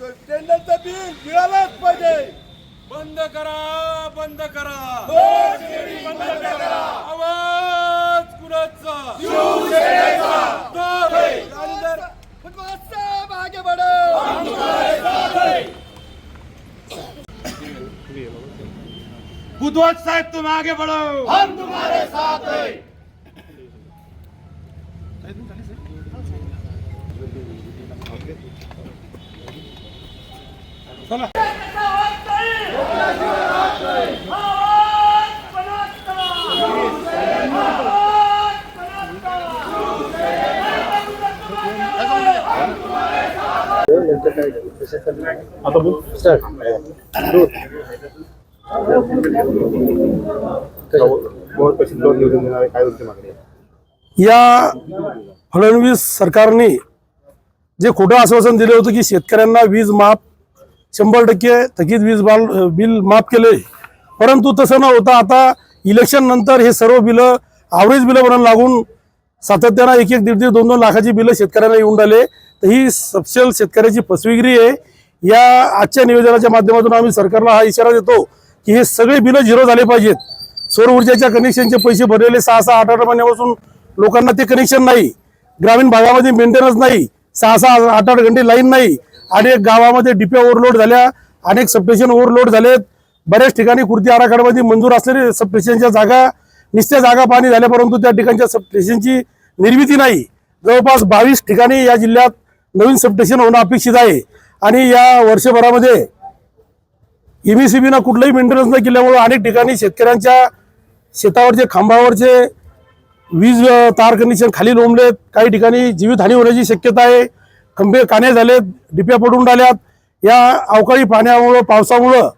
टेंडरचं bill मिळालंच पाहिजे. बंद करा बंद करा. बंद करा. आवाज कुणाचा? बुधवार साहेब तुम आगे बढ़ो. हम तुम्हारे साथ हैं. या फडणवीस सरकारने जे खोटं आश्वासन दिले होतं की शेतकऱ्यांना वीज माफ शंभर टक्के थकीत वीज बाल बिल माफ केले. परंतु तसं न होता आता इलेक्शन नंतर हे सर्व बिलं आवरेज बिलं म्हणून लागून सातत्यानं एक एक दीड दीड दोन दोन लाखाची बिलं शेतकऱ्यांना येऊन राहिले. तर ही सपशेल शेतकऱ्याची फसवेगिरी आहे. या आजच्या निवेदनाच्या माध्यमातून आम्ही सरकारला हा इशारा देतो की हे सगळे बिलं झिरो झाले पाहिजेत. सौर ऊर्जेच्या कनेक्शनचे पैसे भरलेले सहा सहा आठ आठ महिन्यापासून लोकांना ते कनेक्शन नाही. ग्रामीण भागामध्ये मेंटेनन्स नाही. सहा सहा आठ आठ घंटे लाईन नाही. अनेक गावामध्ये डिप्या ओव्हरलोड झाल्या अनेक सबस्टेशन ओव्हरलोड झालेत. बऱ्याच ठिकाणी कृती आराखड्यामध्ये मंजूर असलेले सबस्टेशनच्या जागा निश्चित जागा पाणी झाल्या परंतु त्या ठिकाणच्या सबस्टेशनची निर्मिती नाही. जवळपास बावीस ठिकाणी या जिल्ह्यात नवीन सबस्टेशन होणं अपेक्षित आहे. आणि या वर्षभरामध्ये एमईसीबीनं कुठलंही मेंटेनन्स न केल्यामुळं अनेक ठिकाणी शेतकऱ्यांच्या शेतावरचे खांबावरचे वीज तार कंडिशन खाली लोंबलेत. काही ठिकाणी जीवितहानी होण्याची शक्यता आहे. खंबे काने झालेत डिप्या पडून राहिल्यात. या अवकाळी पाण्यामुळं पावसामुळं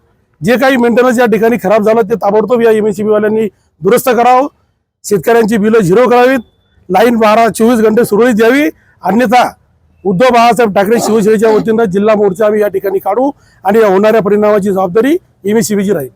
जे काही मेंटेनन्स या ठिकाणी खराब झालं ते ताबडतोब या एम वाल्यांनी दुरुस्त करावं. शेतकऱ्यांची बिलं झिरो करावीत. लाईन बारा चोवीस घंटे सुरळीत द्यावी. अन्यथा उद्धव बाळासाहेब ठाकरे शिवसेनेच्या वतीनं जिल्हा मोर्चा आम्ही या ठिकाणी काढू आणि या होणाऱ्या परिणामाची जबाबदारी एम राहील.